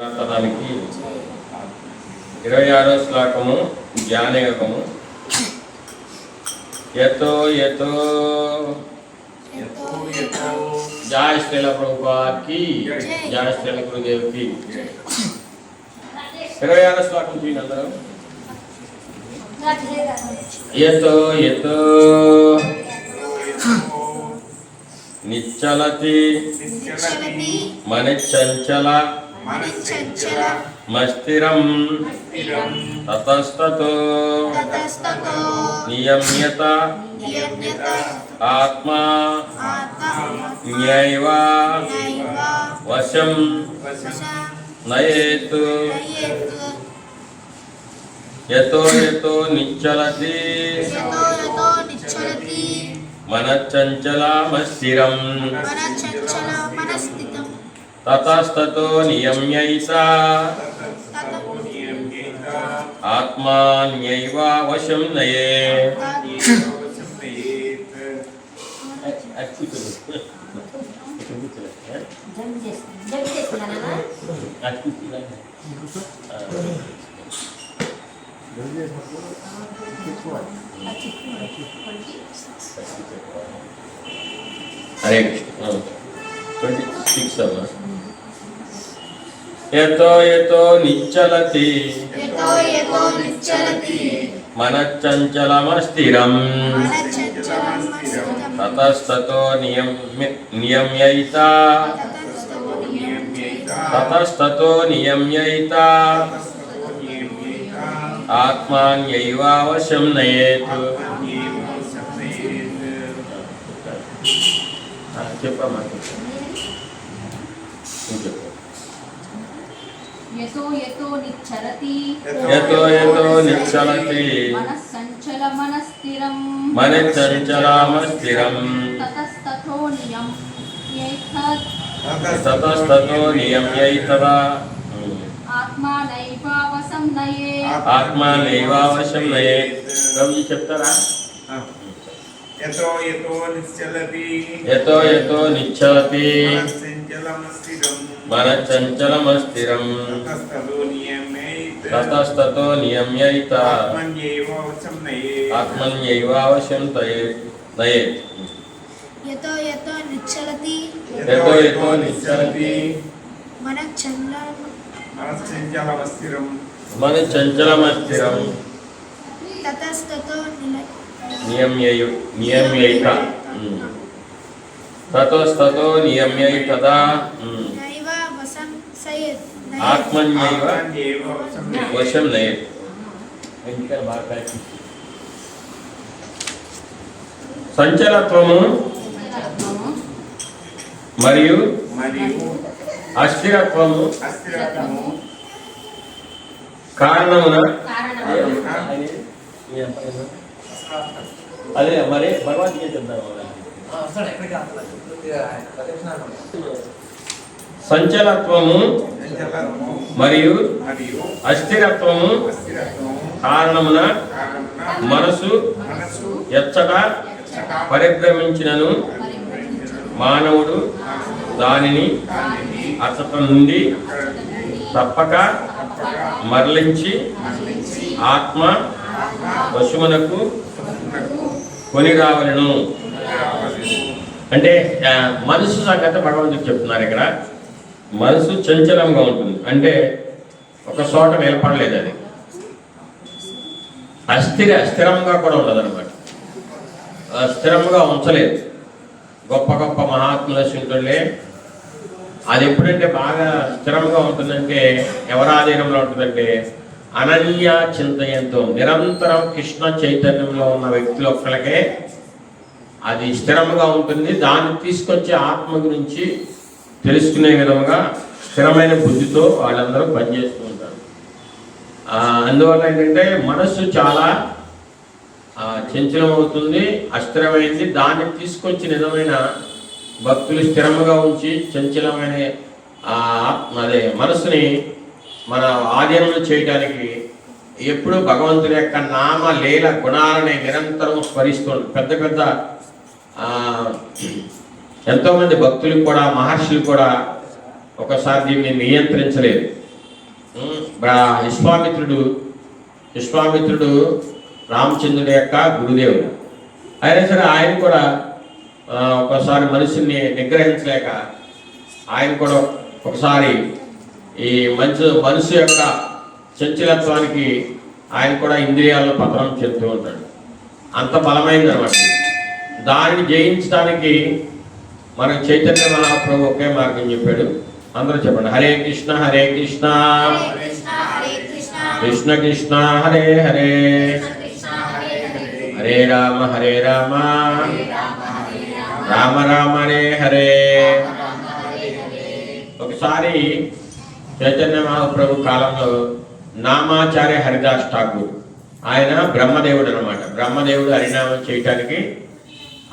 ప్రార్థనకి ఇరవై ఆరో శ్లోకము జ్ఞానయోగము. ఎతో ఎతో జయ శ్రీల ప్రభుపాకి జయ శ్రీల గురుదేవ్కి. ఇరవై ఆరో శ్లోకం చూడండి అందరూ. ఎతో ఎతో నిచ్చలతి మన చంచల మస్థిరం తతస్తతో నియమ్యత ఆత్మా న్యైవ వశం నయేత్ యతో యతో నిచ్చలతి యతో యతో తతస్తతో నియమ్యైత తత ఆత్మా న్యైవ వశం నయే జంప్ చేసి యతో యతో నిచ్చలతి. యతో యతో నిచ్చలతి. మనచంచలమస్థిరం మన చంచల మనస్థితం తతస్తతో నియమ్య నియమ్యైత. తతస్తతో నియమ్యైత. ఆత్మాన్యైవావశం నయేత్. చెప్పమ్మా. యతో యతో నిచ్చలతి యతో యతో నిచ్చలతి మనస్సంచల మనస్థిరం మనచంచలామస్థిరం తతస్తతో నియం యైతత్. తతస్తతో నియమ్యైతదా ఆత్మానైవావసం నయే. చెప్తారా? తతస్తదో నియమేత్ తతస్తతో నియమ్యైత ఆత్మన్యేవ వశం నయేత్ ఆత్మన్యైవావశం తయే నయేత్ యతో యతో నిచ్చలతి యతో యతో నిచ్చలతి మన చంద్ర మనశ్చంచలమస్థిరం మన చంచలమస్థిరం తతస్తతో నిల నియమ్యయు. తతస్తతో ఆత్మన్యైవ వశం నయేత్. బాగా. సంచలత్వము మరియు మరియు అస్థిరత్వము కారణమున కారణం అదే మరి భగవద్గీత సంచలత్వము మరియు అస్థిరత్వము కారణమున మనసు మనసు ఎచ్చట పరిభ్రమించినను మానవుడు దానిని అచ్చట నుండి తప్పక మరలించి ఆత్మ పశువునకు కొని రావలను అంటే మనసు సంగతి భగవంతుడు చెప్తున్నారు ఇక్కడ. మనసు చంచలంగా ఉంటుంది. అంటే ఒక చోట నిలబడలేదు అది. అస్థిర స్థిరంగా కూడా ఉండదు అనమాట స్థిరంగా ఉంచలేదు. గొప్ప గొప్ప మహాత్ముల శిల్పులే అది ఎప్పుడంటే బాగా స్థిరంగా ఉంటుందంటే ఎవరి ఆధీనంలో ఉంటుందంటే అనన్య చింతయంతో నిరంతరం కృష్ణ చైతన్యంలో ఉన్న వ్యక్తులు ఒక్కలకే అది స్థిరంగా ఉంటుంది. దాన్ని తీసుకొచ్చే ఆత్మ గురించి తెలుసుకునే విధంగా స్థిరమైన బుద్ధితో వాళ్ళందరూ పనిచేస్తూ ఉంటారు. అందువల్ల ఏంటంటే మనస్సు చాలా చంచలమవుతుంది అస్థిరమైంది. దాన్ని తీసుకొచ్చి నిజమైన భక్తులు స్థిరంగా ఉంచి చంచలమైన ఆ, ఆత్మ అదే మనసుని మన ఆధీనంలో చేయడానికి ఎప్పుడు భగవంతుని యొక్క నామ లీల గుణాలని నిరంతరం స్మరిస్తుంది పెద్ద పెద్ద ఎంతోమంది భక్తులు కూడా మహర్షులు కూడా ఒకసారి దీన్ని నియంత్రించలేదు. విశ్వామిత్రుడు విశ్వామిత్రుడు రామచంద్రుడి యొక్క గురుదేవుడు. అయినా సరే ఆయన కూడా ఒకసారి మనిషిని నిగ్రహించలేక ఆయన కూడా ఒకసారి ఈ మంచి మనసు యొక్క చంచలత్వానికి ఆయన కూడా ఇంద్రియాలను పతనం చెందుతూ ఉంటాడు. అంత బలమైంది అనమాట దానిని జయించడానికి మనకు చైతన్య మహాప్రభు ఒకే మార్గం చెప్పాడు. అందరూ చెప్పండి. హరే కృష్ణ హరే కృష్ణ. కృష్ణ కృష్ణ హరే హరే కృష్ణ హరే హరే. హరే రామ హరే రామ. రామ రామ హరే హరే. ఒకసారి చైతన్య మహాప్రభు కాలంలో నామాచార్య హరిదాస్ ఠాకూర్ ఆయన బ్రహ్మదేవుడు అనమాట బ్రహ్మదేవుడు హరినామం చేయటానికి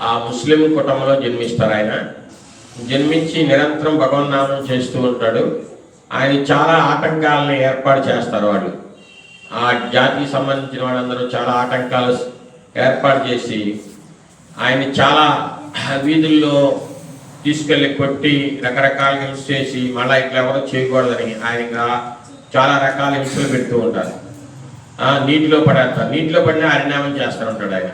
ఆ ముస్లిం కుటుంబంలో జన్మిస్తారు ఆయన. జన్మించి నిరంతరం భగవన్నామం చేస్తూ ఉంటాడు. ఆయన చాలా ఆటంకాలను ఏర్పాటు చేస్తారు వాళ్ళు. ఆ జాతికి సంబంధించిన వాళ్ళందరూ చాలా ఆటంకాలు ఏర్పాటు చేసి ఆయన చాలా వీధుల్లో తీసుకెళ్ళి కొట్టి రకరకాల హింస చేసి మళ్ళీ ఇట్లా ఎవరో చేయకూడదని ఆయన చాలా రకాల హింసలు పెడుతూ ఉంటారు. నీటిలో పడేస్తారు. నీటిలో పడిన హరినామం చేస్తూ ఉంటాడు ఆయన.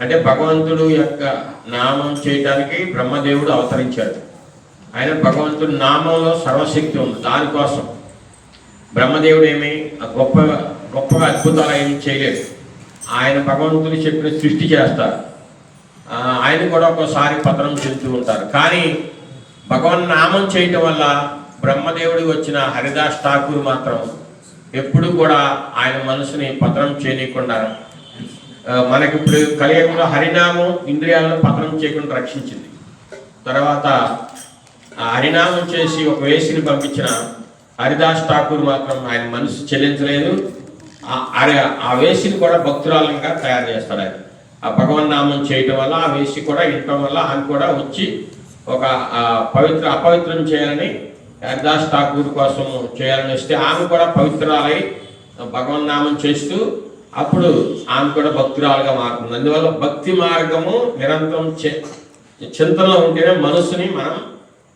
అంటే భగవంతుడు యొక్క నామం చేయడానికి బ్రహ్మదేవుడు అవతరించాడు. ఆయన భగవంతుడు నామంలో సర్వశక్తి ఉంది. దానికోసం బ్రహ్మదేవుడు ఏమి ఆ గొప్ప గొప్పగా అద్భుతాలు ఏమి చేయలేదు. ఆయన భగవంతుడు చెప్పిన సృష్టి చేస్తారు. ఆయన కూడా ఒక్కోసారి పతనం చెందుతూ ఉంటారు. కానీ భగవన్ నామం చేయటం వల్ల బ్రహ్మదేవుడికి వచ్చిన హరిదాస్ ఠాకూర్ మాత్రం ఎప్పుడు కూడా ఆయన మనసుని పతనం చేయనీయకుండా మనకి ఇప్పుడు కలియుగంలో హరినామం ఇంద్రియాలను పతనం చేయకుండా రక్షించింది. తర్వాత హరినామం చేసి ఒక వేసిని పంపించిన హరిదాస్ ఠాకూర్ మాత్రం ఆయన మనసు చెల్లించలేదు. ఆ- ఆ- ఆ వేసిని కూడా భక్తురాలంగా తయారు చేస్తాడు ఆయన. ఆ భగవన్ నామం చేయటం వల్ల ఆ వేసి కూడా వినటం వల్ల ఆమె కూడా వచ్చి ఒక పవిత్ర అపవిత్రం చేయాలని హరిదాస్ ఠాకూర్ కోసం చేయాలని వస్తే ఆమె కూడా పవిత్రాలై భగవన్ నామం చేస్తూ అప్పుడు ఆమె కూడా భక్తురాలుగా మారుతుంది. అందువల్ల భక్తి మార్గము నిరంతరం చింతనలో ఉంటేనే మనసుని మనం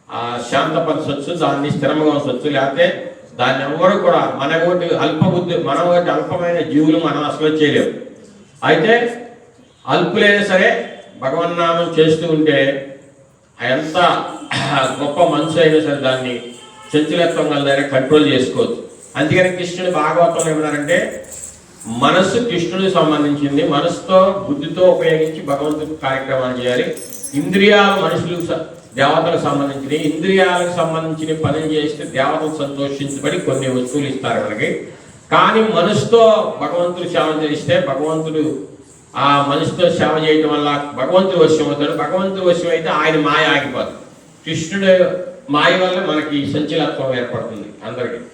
ఆ శాంతపరచవచ్చు దాన్ని స్థిరంగా ఉంచవచ్చు. లేకపోతే దాన్ని ఎవరు కూడా మన ఒకటి అల్ప బుద్ధి మన ఒకటి అల్పమైన జీవులు మనం అసలు చేయలేము. అయితే అల్పులైనా సరే భగవన్నామం చేస్తూ ఉంటే ఎంత గొప్ప మనసు అయినా సరే దాన్ని చంచలత్వం గల దగ్గర కంట్రోల్ చేసుకోవచ్చు. అందుకని కృష్ణుడు భాగవతంలో ఏమన్నారంటే మనస్సు కృష్ణుడికి సంబంధించింది. మనసుతో బుద్ధితో ఉపయోగించి భగవంతుడి కార్యక్రమాలు చేయాలి. ఇంద్రియాలు మనుషులకు దేవతలకు సంబంధించినవి. ఇంద్రియాలకు సంబంధించిన పనులు చేస్తే దేవతలు సంతోషించబడి కొన్ని వస్తువులు ఇస్తారు మనకి. కానీ మనసుతో భగవంతుడు సేవ చేస్తే భగవంతుడు ఆ మనసుతో సేవ చేయటం వల్ల భగవంతుడు వశ్యం అవుతాడు భగవంతుడు వశ్యం అయితే ఆయన మాయ ఆగిపోతుంది కృష్ణుడు మాయ వల్ల మనకి సంచలత్వం ఏర్పడుతుంది అందరికీ.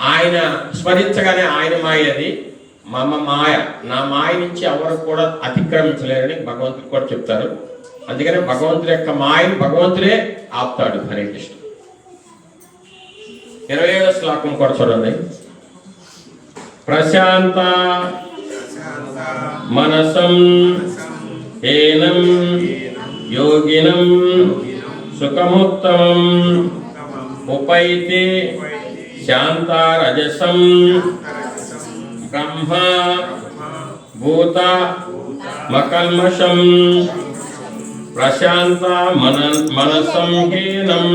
ఆయన స్మరించగానే ఆయన మాయ అది. మమ మాయ. నా మాయ నుంచి ఎవరు కూడా అతిక్రమించలేరని భగవంతుడు కూడా చెప్తారు. అందుకనే భగవంతుడి యొక్క మాయను భగవంతుడే ఆపుతాడు హరే కృష్ణ. ఇరవై ఏడో శ్లోకం కూడా చూడండి. ప్రశాంత మనసం ఏనం యోగినం సుఖముత్తమం ఉపైతి శాంతారజసం బ్రహ్మ భూత మకల్మషం ప్రశాంత మన మనసం హీనం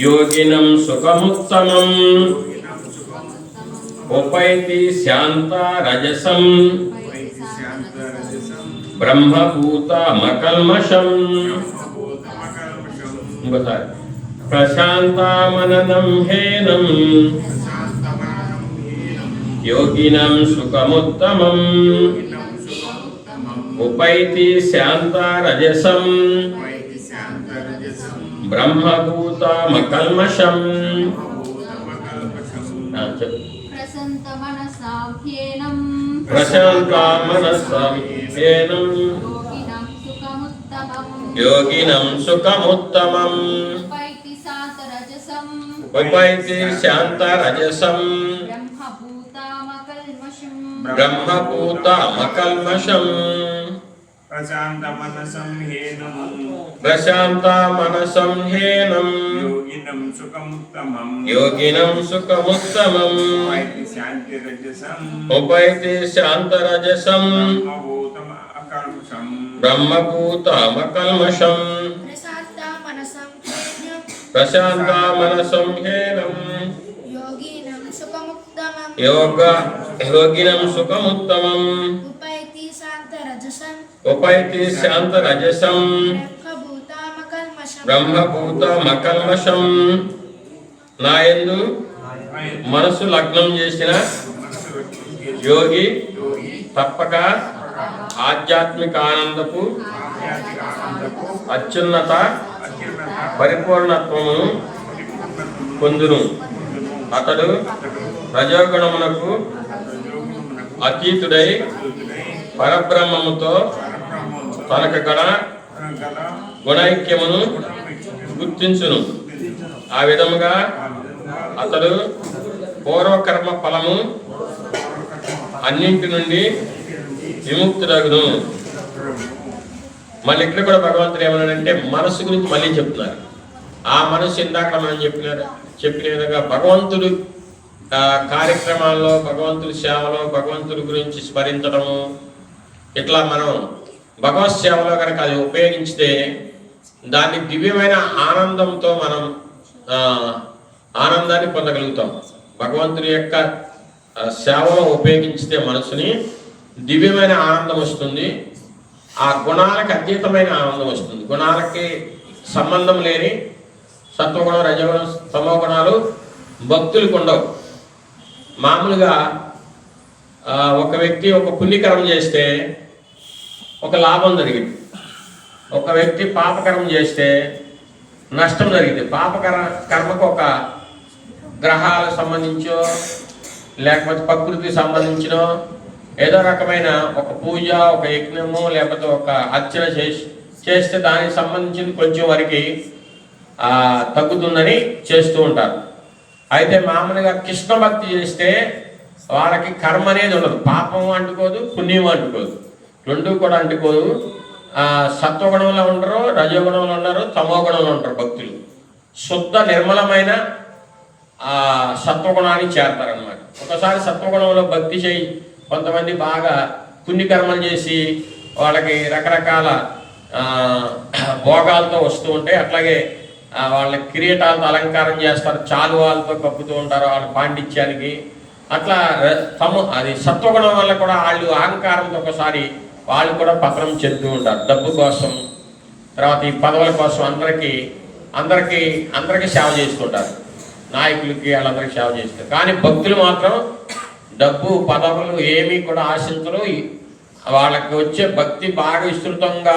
యోగినం సుఖముత్తమం ఉపైతి శాంత రజసం బ్రహ్మభూత మకల్మషం ఇంకోసారి ప్రశాంత మననం హేనం యోగినం సుఖముత్తమం ఉపైతి శాంత రజసం బ్రహ్మభూత మకల్మషం ఆ, చెప్పు ప్రసంత మనసాభ్యేనం ప్రశాంత మనస్సం హేనం యోగినం సుఖముత్తమం. ఉపైతి సాతరజసం ఉపైతి శాంత రజసం బ్రహ్మభూతామకల్మషం. బ్రహ్మభూత మకల్మషం ప్రశాంతమనసం హేనం ప్రశాంత మనసంహేనం యోగినం సుఖముత్తమం యోగినం సుఖముత్తమం వైతి శాంతి రజసం ఉపైతి బ్రహ్మభూతం అకల్మషం బ్రహ్మభూతమకల్మషం ప్రశాంత ప్రశాంత మనసంహేనం యోగినం సుఖముక్తమం యోగ యోగినం సుఖముత్తమం ఉపైతి శాంత రజసం ఉపైతి శాంతరజసం. బ్రహ్మభూతామకల్మషం. బ్రహ్మభూతమకల్మషం. నాయందు మనసు లగ్నం చేసిన యోగి తప్పక ఆధ్యాత్మిక ఆనందపు అత్యున్నత పరిపూర్ణత్వమును పొందును. అతడు రజోగుణమునకు అతీతుడై పరబ్రహ్మముతో తనకు గణ గుణైక్యమును గుర్తించును. ఆ విధముగా అతడు పూర్వకర్మ ఫలము అన్నింటి నుండి విముక్తుడగును. మళ్ళీ ఇక్కడ కూడా భగవంతుడు ఏమన్నాడంటే మనసు గురించి మళ్ళీ చెప్తున్నారు. ఆ మనసు ఇందాక మనం చెప్పిన చెప్పిన విధంగా భగవంతుడు కార్యక్రమాల్లో భగవంతుడి సేవలో భగవంతుడి గురించి స్మరించడము ఇట్లా మనం భగవత్ సేవలో కనుక అది ఉపయోగించితే దాన్ని దివ్యమైన ఆనందంతో మనం ఆనందాన్ని పొందగలుగుతాం. భగవంతుని యొక్క సేవలో ఉపయోగించితే మనసుని దివ్యమైన ఆనందం వస్తుంది. ఆ గుణాలకు అతీతమైన ఆనందం వస్తుంది. గుణాలకి సంబంధం లేని సత్వగుణం రజగుణం తమో గుణాలు భక్తులకు ఉండవు. మామూలుగా ఒక వ్యక్తి ఒక పుణ్యకరం చేస్తే ఒక లాభం జరిగింది. ఒక వ్యక్తి పాపకర్మ చేస్తే నష్టం జరిగింది. పాపకర కర్మకు ఒక గ్రహాలకు సంబంధించో లేకపోతే ప్రకృతికి సంబంధించినో ఏదో రకమైన ఒక పూజ ఒక యజ్ఞము లేకపోతే ఒక అర్చన చేసి చేస్తే దానికి సంబంధించిన కొంచెం వరకు తగ్గుతుందని చేస్తూ ఉంటారు. అయితే మామూలుగా కృష్ణ భక్తి చేస్తే వాళ్ళకి కర్మ అనేది ఉండదు. పాపం అంటుకోదు పుణ్యం అంటుకోదు. రెండు కూడా అంటుకోదు సత్వగుణంలో ఉండరు రజోగుణంలో ఉండరు తమో గుణంలో ఉంటారు భక్తులు. శుద్ధ నిర్మలమైన సత్వగుణానికి సత్వగుణాన్ని చేరతారనమాట ఒకసారి సత్వగుణంలో భక్తి చేయి కొంతమంది బాగా పుణ్యకర్మలు చేసి వాళ్ళకి రకరకాల భోగాలతో వస్తూ ఉంటాయి. అట్లాగే వాళ్ళ కిరీటాలతో అలంకారం చేస్తారు. చాలువాలతో కప్పుతూ ఉంటారు వాళ్ళ పాండిత్యానికి. అట్లా ర- తమ అది సత్వగుణం వల్ల కూడా వాళ్ళు అహంకారంతో ఒకసారి వాళ్ళు కూడా పత్రం చెందుతూ ఉంటారు. డబ్బు కోసం తర్వాత ఈ పదవుల కోసం అందరికీ అందరికీ అందరికీ సేవ చేస్తుంటారు. నాయకులకి వాళ్ళందరికీ సేవ చేస్తారు కానీ భక్తులు మాత్రం డబ్బు పదవులు ఏమీ కూడా ఆశించరు. వాళ్ళకి వచ్చే భక్తి బాగా విస్తృతంగా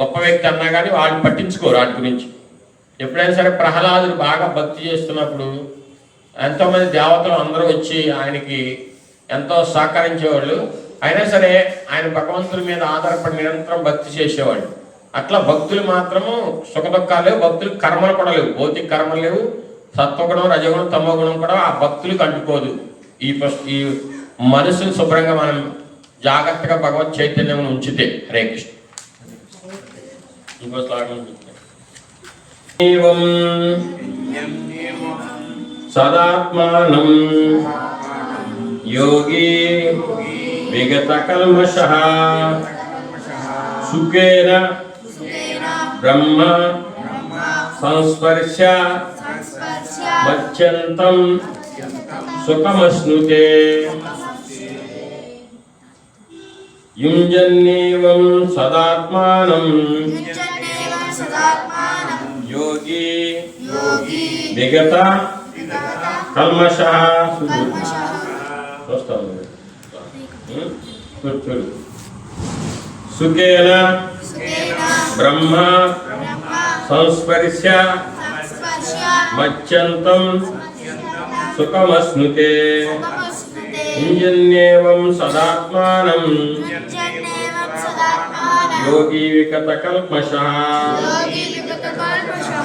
గొప్ప వ్యక్తి అన్నా కానీ వాళ్ళు పట్టించుకోరు వాటి గురించి. ఎప్పుడైనా సరే ప్రహ్లాదులు బాగా భక్తి చేస్తున్నప్పుడు ఎంతోమంది దేవతలు అందరూ వచ్చి ఆయనకి ఎంతో సహకరించేవాళ్ళు. అయినా సరే ఆయన భగవంతుడి మీద ఆధారపడి నిరంతరం భక్తి చేసేవాళ్ళు అట్లా భక్తులు మాత్రము సుఖ దుఃఖాలు లేవు భక్తులు కర్మలు కూడా లేవు. భౌతిక కర్మలు లేవు సత్వగుణం రజగుణం తమో గుణం కూడా ఆ భక్తులకు అంటుకోదు. ఈ ఈ మనసుని శుభ్రంగా మనం జాగ్రత్తగా భగవత్ చైతన్యం ఉంచితే హరే కృష్ణ. ఇంకో శ్లోకం సదాత్మానం యోగి విగత కల్మష సుఖేన బ్రహ్మ సంస్పర్శ సంస్పర్శ్య మత్యంతం సుఖమశ్నుతే యుంజన్నేవం సదాత్మానం యుజ్యన్నేవ సదాత్మానం చూడు సుఖేన బ్రహ్మ సంస్పర్శ మత్యంతం సుఖమశ్నుతే ఇంజన్యేవం సదాత్మానం యోగి వికత కల్మష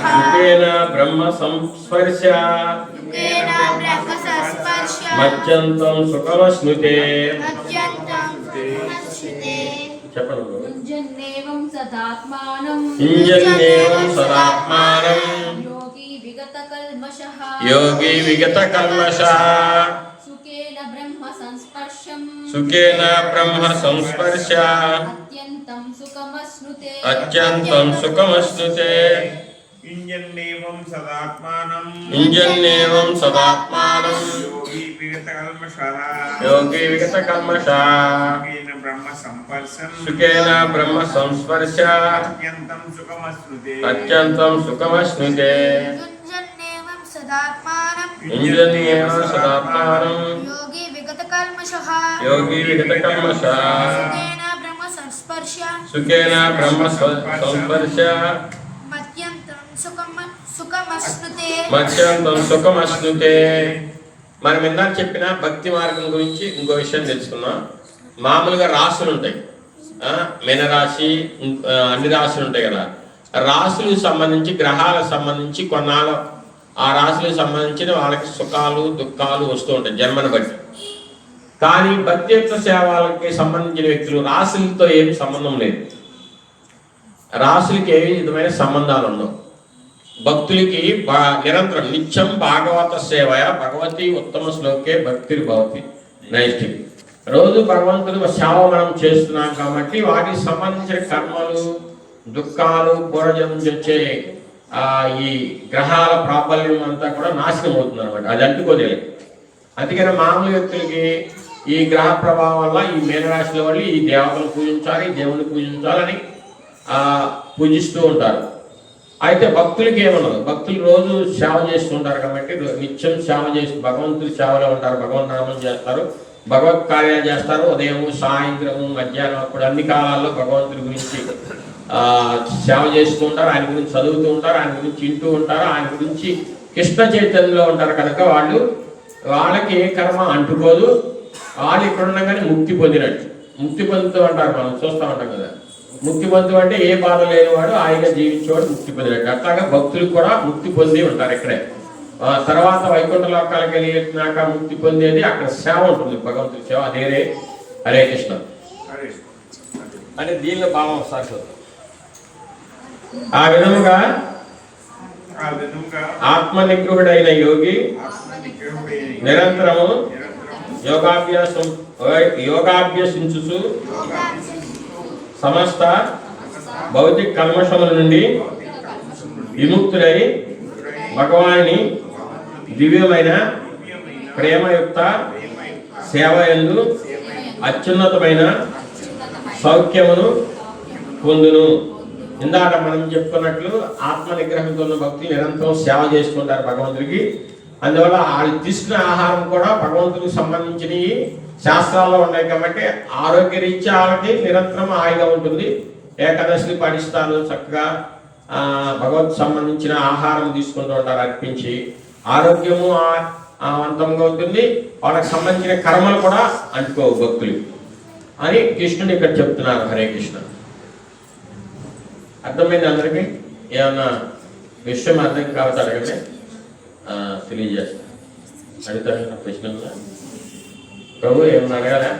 సుఖేన బ్రహ్మ సంస్పర్శ మత్యంతం సుఖమశ్నుతే సదాత్మానం ఇంజన్యేవం సదాత్మానం యోగి విగత కల్మషః యోగి విగత కల్మష సుఖేన బ్రహ్మ సంస్పర్శం సుఖేన బ్రహ్మ సంస్పర్శ అత్యంతం సుఖమశ్నుతే అత్యంతం సుఖమశ్నుతే ఇంజన్నేవం సదాత్మానం ఇంజన్యేవం సదాత్మానం యోగి విగతకల్మషః యోగి విగత కల్మష సుఖేన బ్రహ్మ సంపర్శం సుఖేన బ్రహ్మ సంస్పర్శ అత్యంతం సుఖమశ్నుతే అత్యంతం సుఖమశ్నుతే మనం ఇందాక చెప్పిన భక్తి మార్గం గురించి ఇంకో విషయం తెలుసుకుందాం. మామూలుగా రాసులు ఉంటాయి. ఆ, మీనరాశి అన్ని రాశులు ఉంటాయి కదా. రాశులకు సంబంధించి గ్రహాలకు సంబంధించి కొన్నాళ్ళు ఆ రాశులకు సంబంధించిన వాళ్ళకి సుఖాలు దుఃఖాలు వస్తూ ఉంటాయి జన్మను బట్టి. కానీ భక్తియుక్త సేవలకి సంబంధించిన వ్యక్తులు రాశులతో ఏం సంబంధం లేదు. రాశులకి ఏ విధమైన సంబంధాలు ఉండవు. భక్తులకి బా- నిరంతరం నిత్యం భాగవత సేవయ భగవతి ఉత్తమ శ్లోకే భక్తి భవతి నైష్టికి రోజు భగవంతుని సేవ మనం చేస్తున్నాం కాబట్టి వాటికి సంబంధించిన కర్మలు దుఃఖాలు పూర్వజన్మ నుంచి వచ్చే ఈ గ్రహాల ప్రాబల్యం అంతా కూడా నాశనం అవుతుంది అనమాట అది అంటుకోలేదు అందుకని మామూలు వ్యక్తులకి ఈ గ్రహ ప్రభావం వల్ల ఈ మీనరాశుల వల్ల ఈ దేవతలు పూజించాలి దేవుని పూజించాలని పూజిస్తూ ఉంటారు. అయితే భక్తులకి ఏమన్నా భక్తులు రోజు సేవ చేస్తుంటారు కాబట్టి నిత్యం సేవ చేసి భగవంతుడి సేవలో ఉంటారు. భగవన్ నామం చేస్తారు. భగవత్ కార్యాలు చేస్తారు. ఉదయం సాయంత్రం మధ్యాహ్నం అప్పుడు అన్ని కాలాల్లో భగవంతుడి గురించి సేవ చేస్తూ ఉంటారు. ఆయన గురించి చదువుతూ ఉంటారు. ఆయన గురించి వింటూ ఉంటారు. ఆయన గురించి కృష్ణ చైతన్యంలో ఉంటారు కనుక వాళ్ళు వాళ్ళకి ఏ కర్మ అంటుకోదు. వాళ్ళు ఇక్కడ ఉండగానే ముక్తి పొందినట్టు. ముక్తి పొందుతూ ఉంటారు మనం. చూస్తూ ఉంటాం కదా. ముక్తి పొందు అంటే ఏ బాధ లేనివాడు ఆయన జీవించేవాడు ముక్తి పొందినట్టు అట్లాగా భక్తులు కూడా ముక్తి పొంది ఉంటారు ఇక్కడే. ఆ తర్వాత వైకుంఠ లోకాలకు వెళ్ళినాక ముక్తి పొందేది అక్కడ సేవ ఉంటుంది భగవంతుడి సేవ. అదేరే హరే కృష్ణ. అంటే దీనిలో భావం చూద్దాం. ఆ విధముగా ఆత్మ నిగ్రహుడైన యోగి నిరంతరము నిరంతరం యోగాభ్యాసం యోగాభ్యసించుచు సమస్త భౌతిక కల్మషముల నుండి విముక్తులై భగవాని దివ్యమైన ప్రేమయుక్త సేవ ఎందు అత్యున్నతమైన సౌఖ్యమును పొందును. ఇందాక మనం చెప్పుకున్నట్లు ఆత్మ నిగ్రహంతో ఉన్న భక్తులు నిరంతరం సేవ చేసుకుంటారు భగవంతుడికి. అందువల్ల వాళ్ళు తీసుకునే ఆహారం కూడా భగవంతునికి సంబంధించినవి శాస్త్రాల్లో ఉన్నాయి కాబట్టి ఆరోగ్య రీత్యా వాళ్ళకి నిరంతరం హాయిగా ఉంటుంది. ఏకాదశిని పాటిస్తారు. చక్కగా భగవత్ సంబంధించిన ఆహారం తీసుకుంటూ ఉంటారు అర్పించి. ఆరోగ్యము ఆ- ఉంటుంది. వాళ్ళకి సంబంధించిన కర్మలు కూడా అంటుకోవు భక్తులు. అని కృష్ణుడు ఇక్కడ చెప్తున్నారు హరే కృష్ణ. అర్థమైంది అందరికీ? ఏమన్నా విషయం అర్థం కావచ్చు అడగండి తెలియజేస్తాను అడుగుతాడు అడుగుతారు ప్రశ్నలు ప్రభు ఏమన్నా అడగాలా?